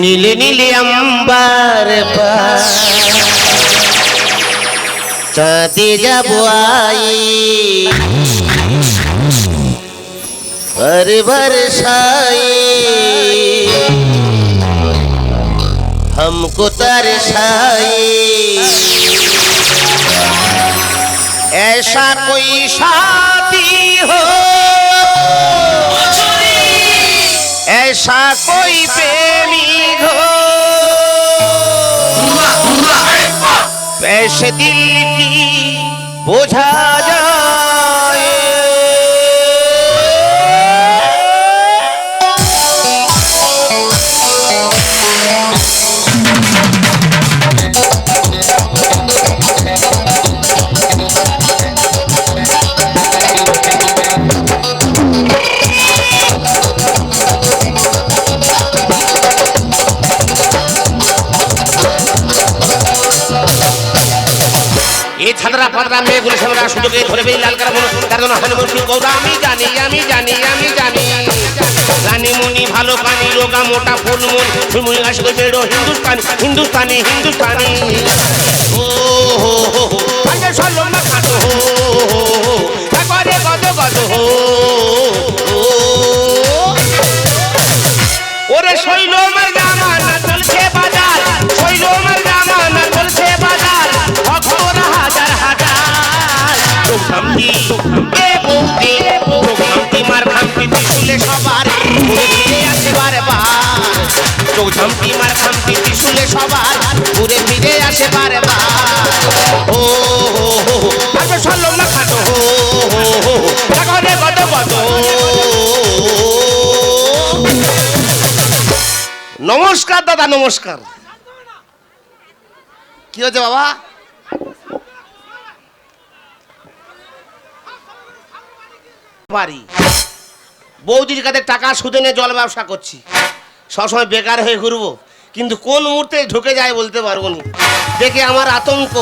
नीले नीले अंबर पर चाँदी जब आई हमको तरसाई। ऐसा कोई शाह ऐसा कोई प्रेमी हो पैसे दिल की बोझा जाए পাত্রা মেয়েগুলো আসুন সুযোগে ধরে পেয়ে লাল কারা মনে তার জন্য হনুমান সিং গৌরা আমি জানি আমি জানি আমি জানি। রানী মুনি, ভালো পানি, রোগা, মোটা ফুল মন। ফুলমুনি আসে বেড়ো হিন্দুস্তানি হিন্দুস্তানি হিন্দুস্তানি। ও, হো হো হো। ফিরে আসে বারবার চৌঝামটি মার খামটি ত্রিশুলে সবার ঘুরে ফিরে আসে বারবার ও হো হো হো আগে সল্লো না খাটো হো হো হো রে কত কত নমস্কার দাদা নমস্কার। কি হচ্ছে বাবা? পারি বৌদির কাছে টাকা সুদে নিয়ে জল ব্যবসা করছি। সবসময় বেকার হয়ে ঘুরবো কিন্তু কোন মুহূর্তে ঢুকে যায় বলতে পারব না। দেখে আমার আতঙ্ক।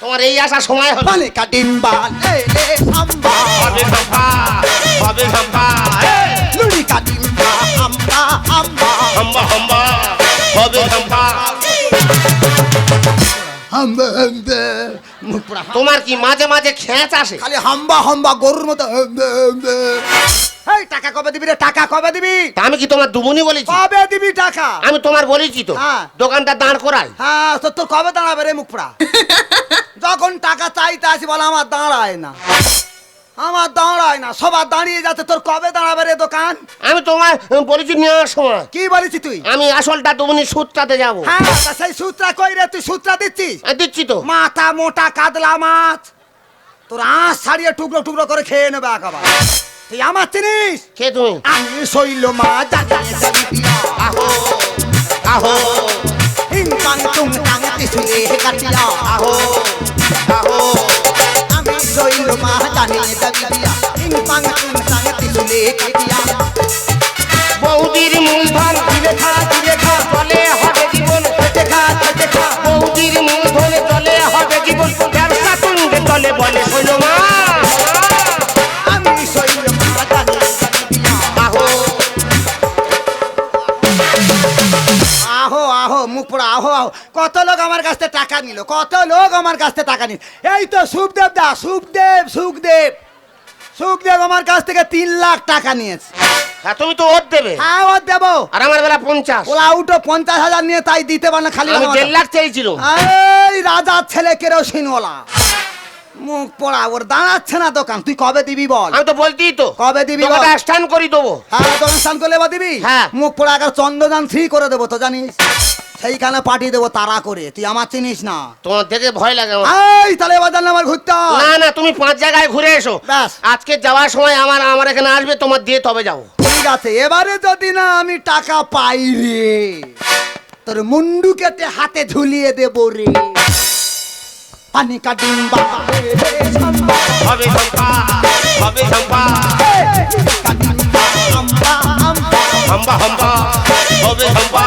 তোমার এই আসার সময় হবে Vale, catimba, le, le, samba. হবে হাম্পা হবে amba, amba. হাম্বা হাম্বা। হবে হাম্বা, হাম্বা। মুখ পুরা হাম- তোমার কি মাঝে মাঝে খেঁচ আসে? খালি হাম্বা হাম্বা গরুর মতো হাম্বা, হাম্বা। এই টাকা কবে দিবি রে? টাকা কবে দিবি? তা আমি কি তোমার দুমুনি বলেছি? কবে দিবি টাকা? আমি তোমার বলেছি তো। হ্যাঁ। দোকানটা দাঁড় করাই। হ্যাঁ তো তোর কবে দাঁড়াবে রে মুখপড়া যখন টাকা চাইতে আসি বলে আমার দাঁড়ায় না। আমার দাঁড়ায় না সবার দাঁড়িয়ে যাচ্ছে। তোর কবে দাঁড়াবে রে দোকান? আমি তোমার বলেছি নেওয়ার সময়। কি বলেছি তুই? আমি আসলটা দুমুনি সুদটাতে যাব। হ্যাঁ তা সেই সূত্রা কই রে? তুই সূত্রা দিচ্ছিস? আমি দিচ্ছি তো। মাথা মোটা কাতলা মাছ। তোর আঁশ ছাড়িয়ে টুকরো টুকরো করে খেয়ে নেবে একেবারে। তুই আমার চিনিস? কে তুমি? আমি শৈল পিয়া। আহো আহো। হিংকাং টুংকাং ত্রিশুলে কাটিয়া। আহো আহো। হিংকাং টুংকাং ত্রিশুলে কাটিয়া। বৌদির খা দিলে খা চলে হবে জীবন খেতে খা, খেতে খা। বৌদির মূলধনে চলে হবে জীবন ব্যবসা তুলবে চলে বলে শৈল মা। কত আমার কাছ থেকে টাকা নিল। কত লোক আমার কাছ থেকে টাকা নিল। এই তো সুখদেব দা সুখদেব সুখদেব। সুখদেব আমার কাছ থেকে তিন লাখ টাকা নিয়েছে। হ্যাঁ তুমি তো ওর দেবে। হ্যাঁ ওর দেব। আর আমার বেলা পঞ্চাশ। ওলা উঠো পঞ্চাশ হাজার নিয়ে তাই দিতে পারে না খালি দেড় লাখ চেয়েছিল এই রাজার ছেলে কেরোসিন ওলা। মুখ পোড়া ওর দাঁড়াচ্ছে না দোকান। তুই কবে দিবি বল? আমি তো বলতেই তো। কবে দিবি বল? স্ট্যান্ড করি দেবো। হ্যাঁ দোকান স্থান করলে বা দিবি? হ্যাঁ। মুখ পোড়া আগে চন্দ্রযান ফ্রি করে দেবো তো জানিস? সেইখানে পাঠিয়ে দেবো তারা করে। তুই আমার চিনিস না? তোমার দেখে ভয় লাগে আমার। এই তাহলে এবার জানলে আমার ঘুরতে হয়। না না তুমি পাঁচ জায়গায় ঘুরে এসো। ব্যাস। আজকে যাওয়ার সময় আমার আমার এখানে আসবে তোমার দিয়ে তবে যাব। ঠিক আছে এবারে যদি না আমি টাকা পাই রে তোর মুন্ডু কেটে হাতে ঝুলিয়ে দেব রে। अनिका डिम्बा भवे शंपा भवे शंपा अम्बा अम्बा अम्बा अम्बा भवे शंपा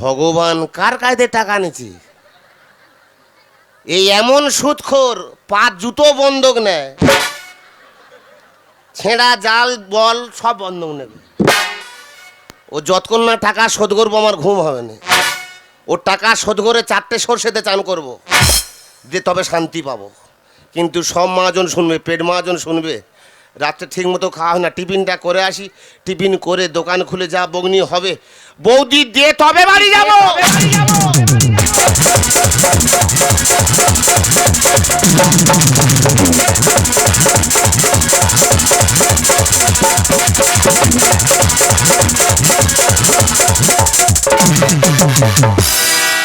ভগবান কার কায়দে টাকা নিচ্ছি? এই এমন সুদখোর পা জুতো বন্ধক নেয়। ছেঁড়া জাল, বল, সব বন্ধ নেবে ও যতক্ষণ না টাকা শোধ করব, আমার ঘুম হবে না। ওর টাকা শোধ করে চারটে সরষেতে চান করব যে তবে শান্তি পাবো। কিন্তু সব মহাজন শুনবে, পেট মহাজন শুনবে রাত্রে ঠিক মতো খাওয়া হয় না টিফিনটা করে আসি টিফিন করে দোকান খুলে যা বগ্নি হবে বৌদি দিয়ে তবে বাড়ি যাবো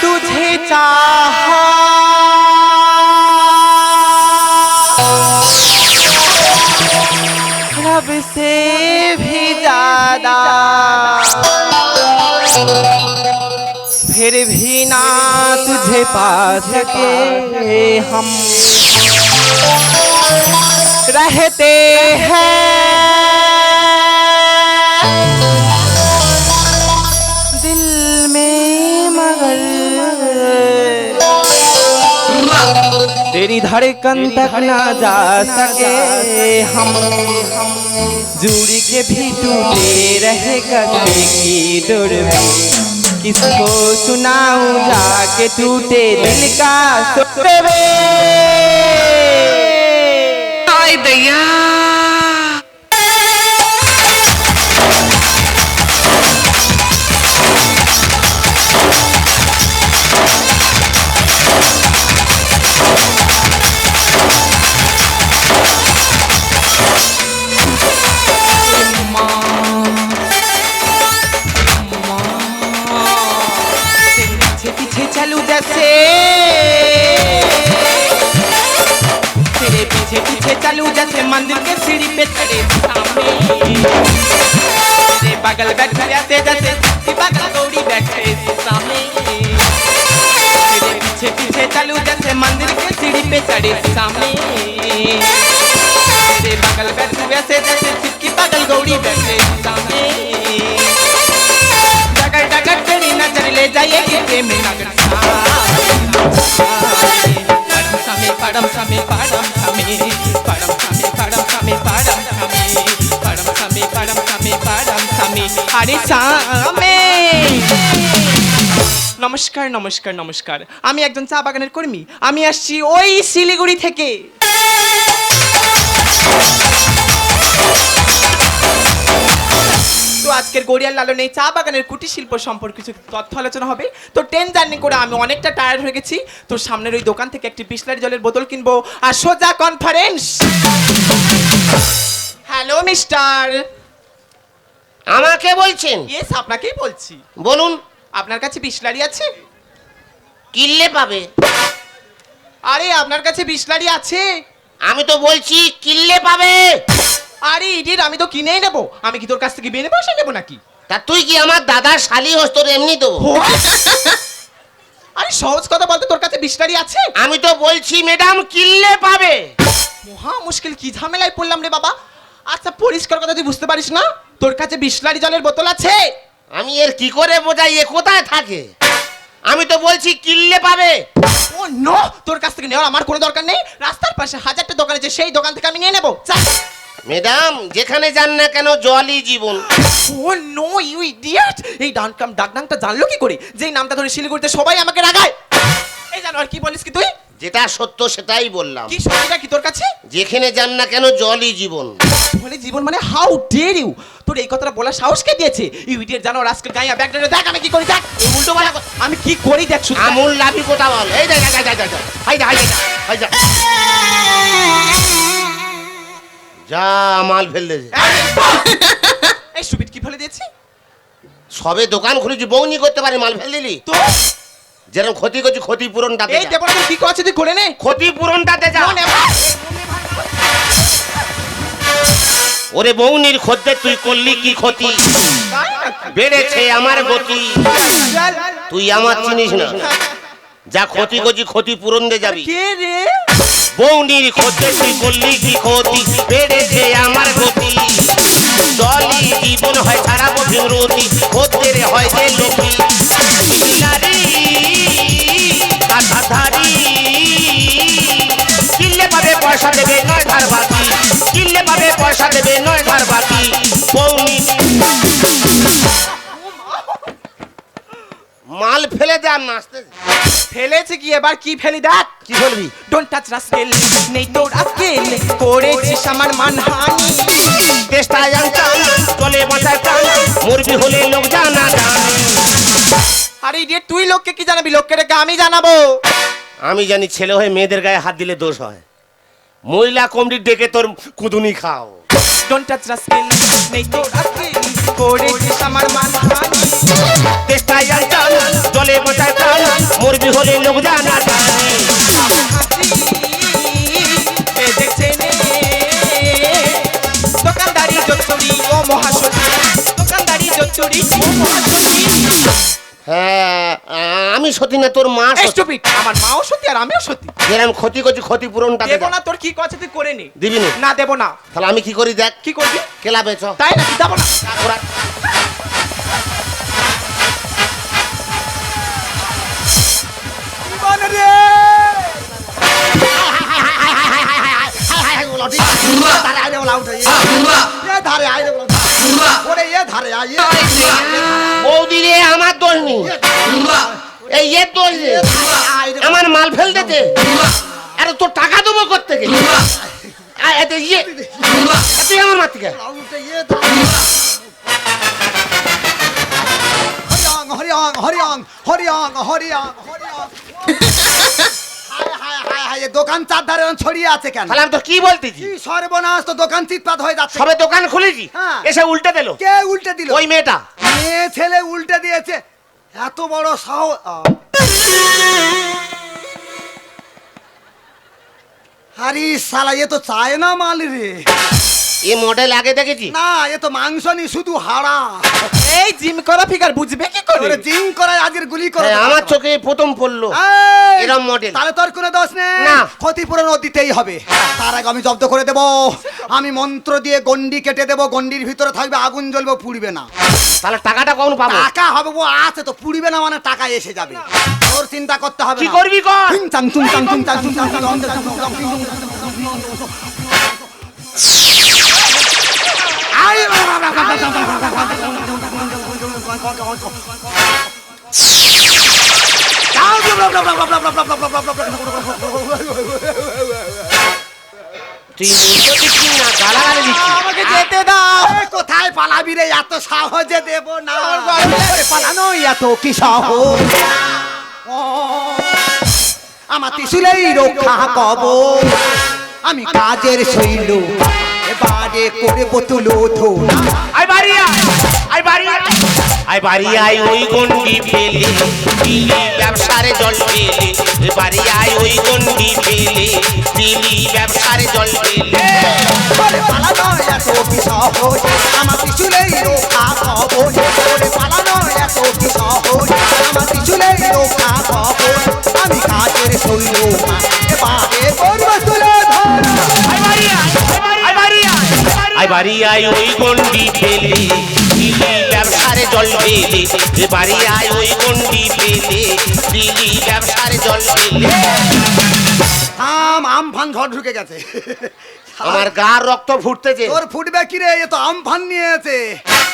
तुझे चाहा रब से भी ज़्यादा। फिर भी ना तुझे पा सके हम। रहते हैं दिल में मगर। तेरी धड़कन तक ना जा सके हम हम। जुड़ के भी टूटे रहे कभी की डोर में किसको सुनाऊं जाके टूटे दिल का सुबे Ay, सामने। तेरे बगल बैठू वैसे जैसे चिपकी बगल गौड़ी बैठे सामने। डगर डगर तेरी नज़र ले जाएगी प्रेम नगर पड़म समे पड़म समे पड़म समे पड़म समे पड़म समे पड़म समे पड़म समे पड़म समे पड़म सामे নমস্কার নমস্কার নমস্কার। আমি একজন চা বাগানের কর্মী। আমি আসছি ওই শিলিগুড়ি থেকে। তো আজকের গড়িয়ার লালনে চা বাগানের কুটির শিল্প সম্পর্কে কিছু তথ্য আলোচনা হবে। তো ট্রেন জার্নি করে আমি অনেকটা টায়ার্ড হয়ে গেছি। তো সামনের ওই দোকান থেকে একটি বিসলারি জলের বোতল কিনবো আর সোজা কনফারেন্স হ্যালো মিস্টার আমাকে বলছেন? ইয়েস আপনাকেই বলছি। বলুন। আপনার কাছে বিসলারি আছে? কিনলে পাবে। আরে আপনার কাছে বিসলারি আছে? আমি তো বলছি কিনলে পাবে। আরে ইডির আমি তো কিনেই নেব। আমি কি তোর কাছ থেকে বিনে পয়সা নেব নাকি? তা তুই কি আমার দাদার শালি হোস তোর এমনি দেবো আরে সহজ কথা বলতে তোর কাছে বিসলারি আছে? আমি তো বলছি ম্যাডাম কিনলে পাবে। মহা মুশকিল কি ঝামেলায় পড়লাম রে বাবা। আচ্ছা পরিষ্কার কথা তুই বুঝতে পারিস না? তোর কাছে বিসলারি জলের বোতল আছে? আমি এর কি করে বোঝাই? এ কোথায় থাকে? আমি তো বলছি কিনলে পাবে। Oh no! তোর কাছ থেকে নেওয়ার আমার কোনো দরকার নেই। রাস্তার পাশে হাজারটা দোকান আছে সেই দোকান থেকে আমি নিয়ে নেব। চল ম্যাডাম যেখানে যান না কেন জলই জীবন। Oh no you idiot! এই ডানকাম ডাকনামটা জানলো কি করে? যেই নামটা ধরে শিলিগুড়িতে সবাই আমাকে রাগায়। এই জানো আর কি বলিস কি তুই? যেটা সত্য সেটাই বললাম। কি সত্যিটা কি তোর কাছে? যেখানে যান না কেন জলই জীবন। বলে জীবন মানে হাউ ডেয়ার ইউ তোর এই কথাটা বলার সাহস কে দিয়েছে? ইউ ইডিয়েট জানো আজকাল গাইয়া ব্যাকডারে দেখ আমি কি করি দেখ। এই উল্টো বলা আমি কি করি দেখ শুধু। আমুল লাভি কোটা বল? এই যা যা যা যা হাই যা। হাই যা যা যা। মাল ফেললে যে। এই সুবিট কি ফেলে দিয়েছি? সবে দোকান খুলেছি বৌনি করতে পারে মাল ফেল দিলি। তো যেরকম ক্ষতি করছি ক্ষতিপূরণটাতে এই যা। দেবো কি করছে তুই করে নে। ক্ষতিপূরণটাতে যা। ওরে বৌনির খদ্দের তুই করলি কি ক্ষতি? বেড়েছে আমার গতি। তুই আমার চিনিস না। যা ক্ষতি করছি ক্ষতিপূরণ দিয়ে যাবি। কে রে? বৌনির খদ্দের তুই করলি কি ক্ষতি? বেড়েছে আমার গতি। জলই জীবন হয় সারা বছর রতি। খদ্দের হয় যে লোকি পয়সা দেবে নয় কিনলে পয়সা দেবে নয় মাল ফেলে দে নাচতে ফেলেছে কি এবার? কি ফেলি দেখ? কি বলবি ডোন্ট টাচ রাস্কেল নেই তোর আস্কেল করেছিস আমার মানহানি। দেশটা জানতাম চলে বাঁচার টান মুরগি হলে লোক জানা জানে। আরে ইডিয়েট তুই লোককে কি জানাবি? লোককে ডেকে আমি জানাব। আমি জানি ছেলে হয়ে মেয়েদের গায়ে হাত দিলে দোষ হয়। মহিলা কমডি ডেকে তোর কুদুনি খাও। ডোন্ট টাচ রাস্কেল নেই তোর আকেল করেছিস আমার মানহানি দেশটা জানতাম চলে বাঁচায় প্রাণ মরবি হলে লোক জানা জান কে দেখছে নে দোকানদারি জোচুরি ও মহাসতী দোকানদারি জোচুরি ও মহাসতী হ্যাঁ আমি সত্যি না তোর মা সতী। আমার মাও সত্যি আর আমিও সত্যি যেরকম ক্ষতি করছি ক্ষতিপূরণটা। দেবো না তোর কি কথা তুই করে নি দিবি নি? না দেবো না তাহলে আমি কি করি দেখ কি করবি ক্লাবে চ তাই না দেবো না ধারে আয় ধারে আয় রে এ এ রে আমার দোষ নেই। এই এর দোষ রে আমার মাল ফেল দিতে। আরে তোর টাকা দেবো করতে গেলে এতে ইয়ে। তুই আমার এ ধারে হরিয়ং হরিয়ং হরিয়ং হরিয়ং হরিয়ং। হায় হায় এ দোকান চার ধারে ছড়িয়ে আছে কেন? তাহলে আমি তো কি বলতেছি? কি সর্বনাশ তো দোকান চিৎপাত হয়ে যাচ্ছে। সবে দোকান খুলেছি হ্যাঁ। এসে উল্টে দিল। কে উল্টে দিল? ওই মেয়েটা। মেয়ে ছেলে উল্টে দিয়েছে। এত বড় সাহ আরে সালা এ তো চায় না মাল রে। এ মডেল আগে দেখেছি না এ তো মাংস নি শুধু হাড়া এই জিম করা ফিগার বুঝবে কি করে ওরে জিম করে আজের গুলি করে হ্যাঁ, আমার চোখে প্রথম পড়ল এরম model। তাহলে তোর কোনো দোষ নেই না। ক্ষতিপূরণ দিতেই হবে তার আগে আমি জব্দ করে দেব আমি মন্ত্র দিয়ে গন্ডি কেটে দেব গন্ডির ভিতরে থাকবে আগুন জ্বলবে পুড়বে না তাহলে টাকাটা কখন পাবো টাকা হবে ও আছে তো পুড়বে না মানে টাকা এসে যাবে তোর চিন্তা করতে হবে কি করবি কর টিং চাং টুং চাং টুং চাং টুং চাং টুং চাং টুং চাং টুং টিং টুং চাং টুং টিং টুং চাং তুই না গালাগালি আমাকে যেতে দাও। কোথায় পালাবি রে? এত সহজে দেব না। পালানো এত কি সহজ? ও, আমার ত্রিশুলেই রক্ষা কব আমি কাজের শৈল। এবারে করে বোতলো ধোনা আই বাড়ি আই বাড়ি আয়। আই বাড়ি আয় ওই গন্ডি ফেলে। দিলি ব্যবসারে জল ফেলে। এ বাড়ি আয় ওই গন্ডি ফেলে। দিলি ব্যবসারে জল ফেলে। পালানো এত আমার পালানো এত আমার ত্রিশুলেই রক্ষা কব আমি কাজের শৈল বাড়ি আয় ওই গন্ডি ফেলে। দিলি ব্যবসারে জল ফেলে। এ বাড়ি আয় ওই গন্ডি ফেলে। দিলি ব্যবসারে জল ফেলে। আম আমফান ঝড় ঢুকে গেছে। আমার গার রক্ত ফুটতেছে। তোর ফুটবে কি রে? এ তো আমফান নিয়েছে।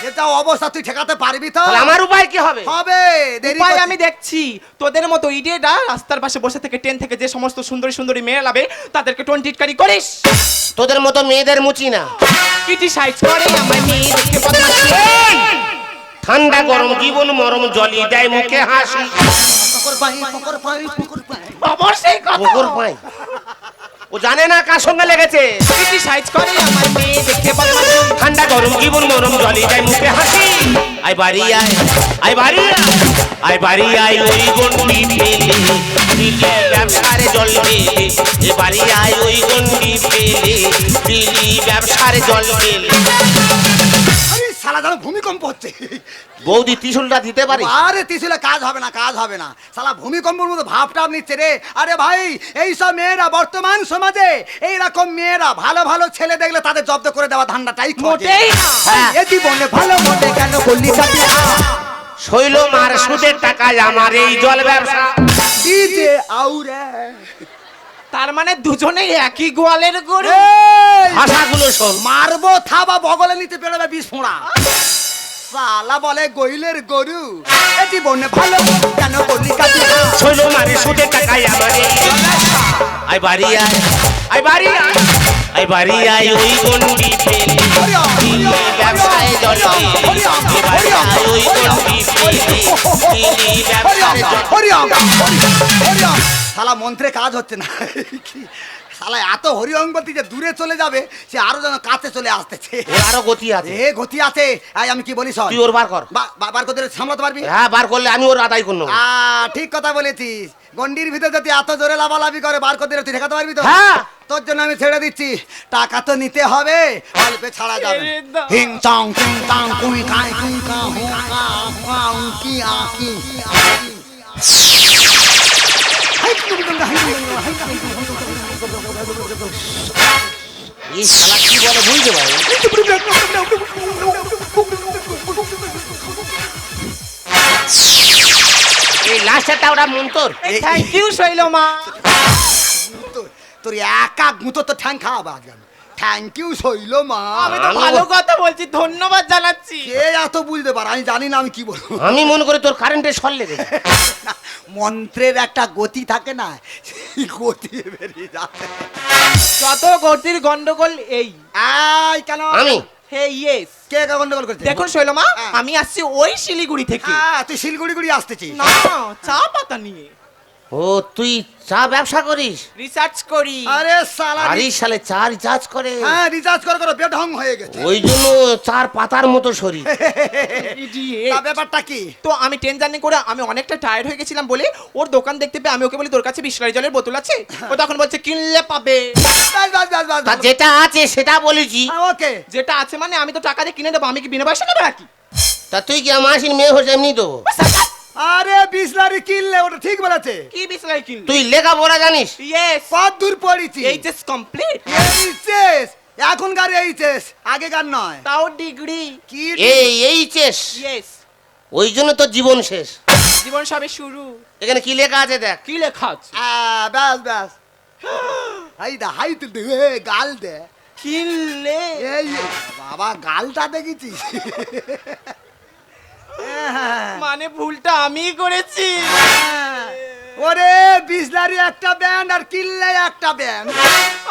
এটা অবস্থা তুই ঠেকাতে পারবি তো? তাহলে আমার উপায় কি হবে? হবে দেরি উপায় আমি দেখছি। তোদের মতো ইডিয়েটা রাস্তার পাশে বসে থেকে ট্রেন থেকে যে সমস্ত সুন্দরী সুন্দরী মেয়ে লাবে তাদেরকে টোয়েন্টি কারি করিস। তোদের মতো মেয়েদের মুচি না। কিটি সাইজ করে আমার মেয়ে দেখে বদমাশি ঠান্ডা গরম জীবন মরম জলি দেয় মুখে হাসি। পকর পাই, পকর পাই, পকর পাই। অবশ্যই কথা। পুকুর পাই। ও জানে না কার সঙ্গে লেগেছে। কিটি সাইজ করে আমার মেয়ে বদমাশি ঠান্ডা গরম জীবন মরম জলি যায় মুখে হাসি। আয় বাড়ি আয় আয় বাড়ি আয় আই বাড়ি আয় ওই গন্ডি ফেলে দিলি ব্যবসারে জল মেলে এ বাড়ি আয় ওই গন্ডি ফেলে দিলি ব্যবসারে জল আরে শালা যেন ভূমিকম্প হচ্ছে। বৌদি ত্রিশুলটা দিতে পারি আরে তিসুলে কাজ হবে না কাজ হবে না। শালা ভূমিকম্পের মতো ভাবটা নিচ্ছে রে। আরে ভাই এই সব মেয়েরা বর্তমান সমাজে এই রকম মেয়েরা ভালো ভালো ছেলে দেখলে তাদের জব্দ করে দেওয়া ধান্দাটাই। মোটেই না। হ্যাঁ, এ জীবনে ভালো মনে কেন করলি শৈল মার সুদের টাকায় আমার এই জল ব্যবসা। ডিজে আউরে। তার মানে দুজনে একই গোয়ালের গরু। ভাষাগুলো শোন। মারবো থাবা বগলে নিতে পেরোবে বিষ ফোঁড়া। সালা বলে গইলের গরু। এটি বনে ভালো কেন বলি কাজে শৈল মারে সুদে টাকায় আমারে আই বাড়ি আয়। আই বাড়ি আয়। বাড়ি আয় ওই গন্ডি দিল্লি ব্যবসায় জল। বাড়ি আয় ওই গন্ডি ব্যবসায় শালা মন্ত্রে কাজ হচ্ছে না? শালা এত বলতে যে দূরে চলে যাবে সে আরও যেন কাছে চলে আসতেছে ওর আরও গতি আছে এ গতি আছে আমি কি বলি শোন তুই ওর বার কর বা- বার করতে সামলাতে পারবি হ্যাঁ বার করলে আমি ওর আদায় করব আ, ঠিক কথা বলেছিস গন্ডির ভিতরে যদি এত জোরে লাভালাভি করে বার করতে তুই দেখাতে পারবি তো হ্যাঁ। তোর জন্য আমি ছেড়ে দিচ্ছি টাকা তো নিতে হবে অল্পে ছাড়া যাবে ছেড়ে দাও। হিং চং কিং কাং কুই কাই কুই কা হু কা কা উং কি আ কি আ কি। হাই কি কি কি হাই কি কি হাই কি কি এই শালা কি বলে বুঝতে পারি? এই লাস্টটা ওরা মন্তর। থ্যাংক ইউ তোর- একা গুঁতো তো ঠ্যাং খাওয়া আজকে আমি থ্যাংক ইউ শৈল মা। আমি তো ভালো কথা বলছি ধন্যবাদ জানাচ্ছি। কে এত বুঝতে পারে? আমি জানি না আমি কি বলব। আমি মনে করি তোর কারেন্টে সর লেগেছে মন্ত্রের একটা গতি থাকে না সেই গতি বেরিয়ে যত গতির গন্ডগোল এই। I can? আমি? হে ইয়েস কে কে গন্ডগোল করছে? দেখুন শৈলমা হ্যাঁ। আমি আসছি ওই শিলিগুড়ি থেকে। আহ, তুই শিলগুড়ি গুড়ি আসতেছিস না চা পাতা নিয়ে। ও তুই চা ব্যবসা করিস? রিসার্চ করি। আরে সালা আরে সালে চা রিচার্জ করে। হ্যাঁ রিচার্জ করে করে বেঢং হয়ে গেছে। ওই জন্য চার পাতার মতো শরীর। তা ব্যাপারটা কি? তো আমি ট্রেন জার্নি করে আমি অনেকটা টায়ার্ড হয়ে গেছিলাম বলে ওর দোকান দেখতে পেয়ে আমি ওকে বলি তোর কাছে বিসলারি জলের বোতল আছে? ও তখন বলছে কিনলে পাবে। বাস বাস বাস বাস তা যেটা আছে সেটা বলেছি। ওকে। যেটা আছে মানে আমি তো টাকা দিয়ে কিনে দেবো আমি কি বিনা পয়সা নেব নাকি? তা তুই কি আমার আসিন মেয়ে হচ্ছে এমনি দেবো আরে বিসলারি কিনলে ওটা ঠিক বলেছে। কি বিসলারি কিনলে? তুই লেখাপড়া জানিস? ইয়েস কত দূর পড়েছি? এইচএস কমপ্লিট এইচএস এখনকার এইচএস আগেকার নয়। তাও ডিগ্রি। কি এই এই চেস ইয়েস ওই জন্য তোর জীবন শেষ। জীবন সবে শুরু। এখানে কি লেখা আছে দেখ? কি লেখা আছে? ব্যাস ব্যাস। হাই দা হাই তুলতে এ, গাল দে। কিনলে? এই বাবা গালটা দেখেছিস? মানে ভুলটা আমিই করেছি হ্যাঁ। ওরে বিসলারি একটা ব্যান্ড আর কিনলে একটা ব্যান্ড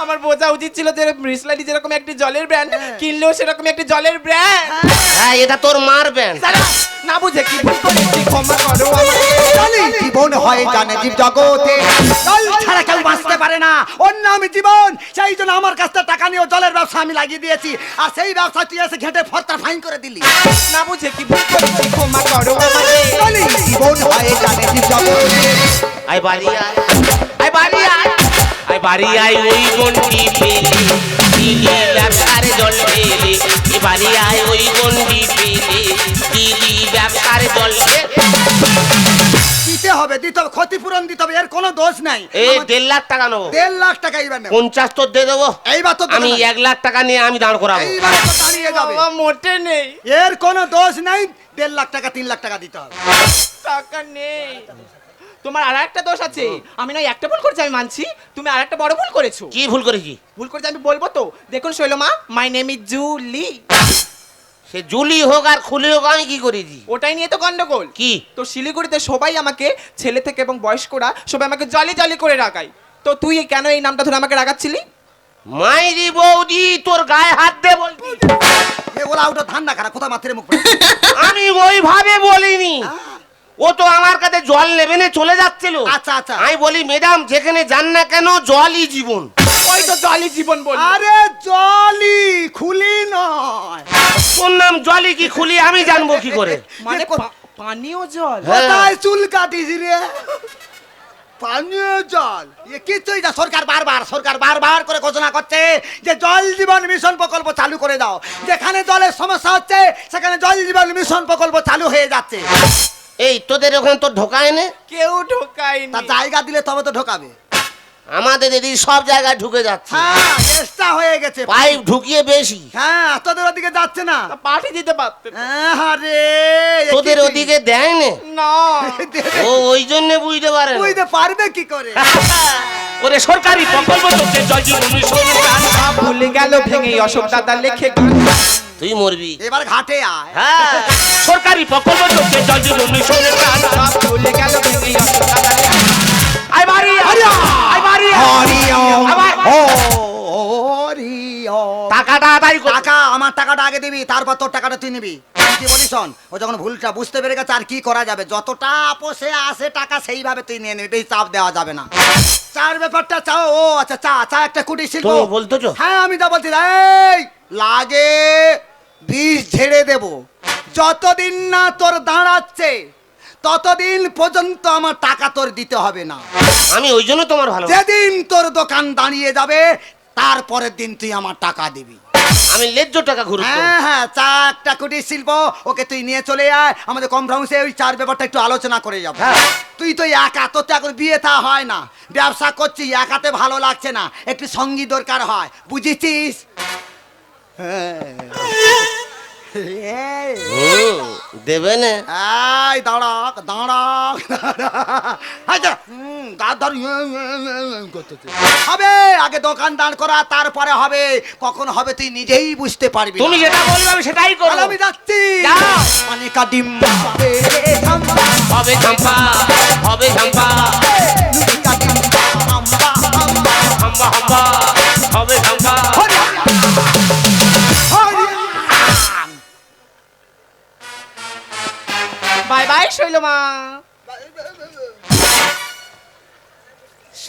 আমার বোঝা উচিত ছিল যে ব্রিসলারি যেরকম একটি জলের ব্র্যান্ড। কিনলেও সেরকম একটি জলের ব্র্যান্ড হ্যাঁ। এটা তোর মার ব্যান্ড না বুঝে কি ভুল করেছি ক্ষমা করো আমাকে জীবন হয় জানে জীব জগতে। জল ছাড়া কেউ বাঁচতে পারে না। অন্য আমি জীবন। সেই জন্য আমার কাছ থেকে টাকা নিয়ে জলের ব্যবসা আমি লাগিয়ে দিয়েছি। আর সেই ব্যবসা তুই এসে ঘেটে ফর্তা ফাইন করে দিলি। না বুঝে কি ভুল করেছি ক্ষমা করো আমাকে জীবন হয় জানে জীব জগতে। আই বাড়ি আয়। আই বাড়ি আয়। আই বাড়ি আয় ওই গন্ডি পেলে। দিলি ব্যবসার জল পেলে। এ বাড়ি আয় ওই গন্ডি পেলে। দিলি ব্যবসার জল দিতে হবে দিতে হবে ক্ষতিপূরণ দিতে হবে এর কোনো দোষ নাই। এই দেড় লাখ টাকা নেব। দেড় লাখ টাকা এইবার নেব। পঞ্চাশ তোর দিয়ে দেবো। এইবার তো আমি এক লাখ টাকা নিয়ে আমি দাঁড় করাবো। এইবার তো দাঁড়িয়ে যাবে। মোটে নেই। এর কোনো দোষ নাই। দেড় লাখ টাকা তিন লাখ টাকা দিতে হবে। টাকা নেই। তোমার আর একটা দোষ আছে। আমি নয় একটা ভুল করেছি আমি মানছি। তুমি আর একটা বড় ভুল করেছ। কি ভুল করেছি? ভুল করেছি আমি বলব তো। দেখুন Shailama my name is Julie say Julie হোক আর খুলি হোক আমি কি করেছি? ওটাই নিয়ে তো গন্ডগোল। কি? তো শিলিগুড়িতে সবাই আমাকে ছেলে থেকে এবং বয়স্করা সবাই আমাকে জলি জলি করে রাখায় তো তুই কেন এই নামটা ধরে আমাকে রাগাচ্ছিলি? মাইরি বৌদি তোর গায়ে হাত দে বলবি এ ওলা ওটা ধান না খারাপ কোথাও মাথায় মুখ পড়ে? আমি ওইভাবে বলিনি। ও তো আমার কাছে জল নেবে না চলে যাচ্ছিল। আচ্ছা, আচ্ছা। আমি বলি ম্যাডাম যেখানে যান না কেন জলই জীবন। ওই তো জলি জীবন বল আরে জলই খুলি নয়। তোর নাম জলি কি খুলি আমি জানব কি করে? মানে কো- পানীয় জল? হ্যাঁ। কোথায় চুল কাটিস রে? পানীয় জল। এ কিছুই না সরকার বারবার সরকার বারবার করে ঘোষণা করছে যে জল জীবন মিশন প্রকল্প চালু করে দাও। যেখানে জলের সমস্যা হচ্ছে সেখানে জল জীবন মিশন প্রকল্প চালু হয়ে যাচ্ছে। এই তোদের ওখানে তো ঢোকায় না। কেউ ঢোকায়নি। তা জায়গা দিলে তবে তো ঢোকাবে। আমাদের এদিকে সব জায়গায় ঢুকে যাচ্ছে। হ্যাঁ চেষ্টা হয়ে গেছে। পাইপ ঢুকিয়ে বেশি। হ্যাঁ তোদের ওদিকে যাচ্ছে না। তা পাঠিয়ে দিতে পারতে হ্যাঁ, আরে এ তোদের ওদিকে দেয় না। না। ও ওই জন্য বুঝতে পারে না। বুঝতে পারবে কি করে? ওরে সরকারি প্রকল্প চলছে জয় জীবন মিশন প্রাণ। সব ভুলে গেল ভেঙে অশোক দাদা লেখে গান তুই মরবি এবার ঘাটে আয় হ্যাঁ সরকারি প্রকল্প চলছে জয় জীবন মিশন প্রাণ। সব ভুলে গেল ভেঙে অশোক দাদা লেখে আই মারি আই আয় বাড়ি আয়। টাকাটা আদায় কর। টাকা আমার টাকাটা আগে দিবি তারপর তোর টাকাটা তুই নিবি। কি বলিস শোন, ও যখন ভুলটা বুঝতে পেরে গেছে আর কি করা যাবে? যতটা আপোষে আসে টাকা সেইভাবে তুই নিয়ে নিবি বেশি চাপ দেওয়া যাবে না। চার ব্যাপারটা চাও ও আচ্ছা চা চা একটা কুটির শিল্প। তুমি বলতেছো? হ্যাঁ আমি তা বলছি এই লাগে বিষ ঝেড়ে দেব। যতদিন না তোর দাঁড়াচ্ছে ততদিন পর্যন্ত আমার টাকা তোর দিতে হবে না। আমি ওই জন্য তোমার ভালো যেদিন তোর দোকান দাঁড়িয়ে যাবে তারপরের দিন তুই আমার টাকা দিবি। আমি লেজ্জ টাকা ঘুরে হ্যাঁ হ্যাঁ চারটা একটা কুটির শিল্প ওকে তুই নিয়ে চলে আয়। আমাদের কম হাউসে ওই চার ব্যাপারটা একটু আলোচনা করে যাব। হ্যাঁ। তুই তো একা তোর তো এখন বিয়ে তা হয় না। ব্যবসা করছিস একাতে ভালো লাগছে না। একটু সঙ্গী দরকার হয় বুঝেছিস? হ্যাঁ। হুম, দেবে না এই দাঁড়াক দাঁড়াক আচ্ছা ধর ইয়ে, ইয়ে, ইয়ে, করতেছে। হবে আগে দোকান দাঁড় করা তারপরে হবে। কখন হবে তুই নিজেই বুঝতে পারবি তুমি যেটা বলবে আমি সেটাই করব। আমি যাচ্ছি। অনেকা ডিম পাবে হবে ঝাম্পা হবে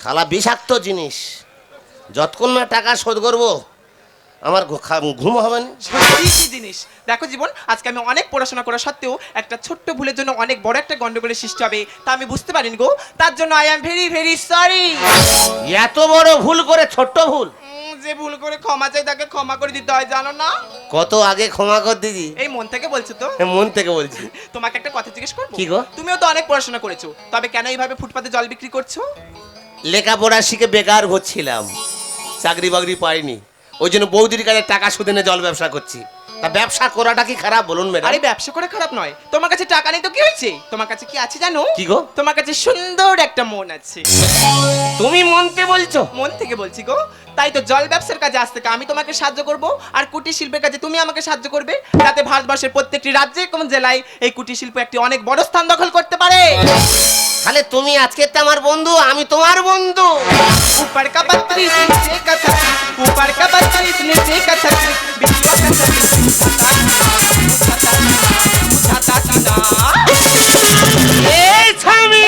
শালা বিষাক্ত জিনিস। যতক্ষণ না টাকা শোধ করব আমার ঘুম হবে না। সত্যি কি জিনিস। দেখো জীবন আজকে আমি অনেক পড়াশোনা করা সত্ত্বেও একটা ছোট্ট ভুলের জন্য অনেক বড় একটা গন্ডগোলের সৃষ্টি হবে তা আমি বুঝতে পারিনি গো। তার জন্য I am very very sorry এত বড় ভুল করে ছোট্ট ভুল? যে ভুল করে ক্ষমা চাই তাকে ক্ষমা করে দিতে হয় জানো না? কত আগে ক্ষমা কর দিদি। এই মন থেকে বলছো তো? মন থেকে বলছি। তোমাকে একটা কথা জিজ্ঞেস করব? কি গো? তুমিও তো অনেক পড়াশোনা করেছ তবে কেন এইভাবে ফুটপাতে জল বিক্রি করছ? লেখাপড়া শিখে বেকার হচ্ছিলাম। চাকরি বাকরি পাইনি। ওই জন্য বৌদির কাছে টাকা শুধু নিয়ে জল ব্যবসা করছি। তা ব্যবসা করাটা কি খারাপ বলুন ম্যাডাম? আরে ব্যবসা করে খারাপ নয়। তোমার কাছে টাকা নেই তো কি হয়েছে? তোমার কাছে কি আছে জানো? কি গো? তোমার কাছে সুন্দর একটা মন আছে। তুমি মনতে বলছো? মন থেকে বলছি গো। তাই তো জল ব্যবসার কাজে আজ থেকে আমি তোমাকে সাহায্য করব আর কুটির শিল্পের কাজে তুমি আমাকে সাহায্য করবে যাতে ভারতবর্ষের প্রত্যেকটি রাজ্যে এবং জেলায় এই কুটির শিল্প একটি অনেক বড় স্থান দখল করতে পারে। তাহলে তুমি আজকে তো আমার বন্ধু আমি তোমার বন্ধু। উপর কা বত্রিশ নিচে কা ছত্রিশ উপর কা বত্রিশ নিচে কা এই ছামি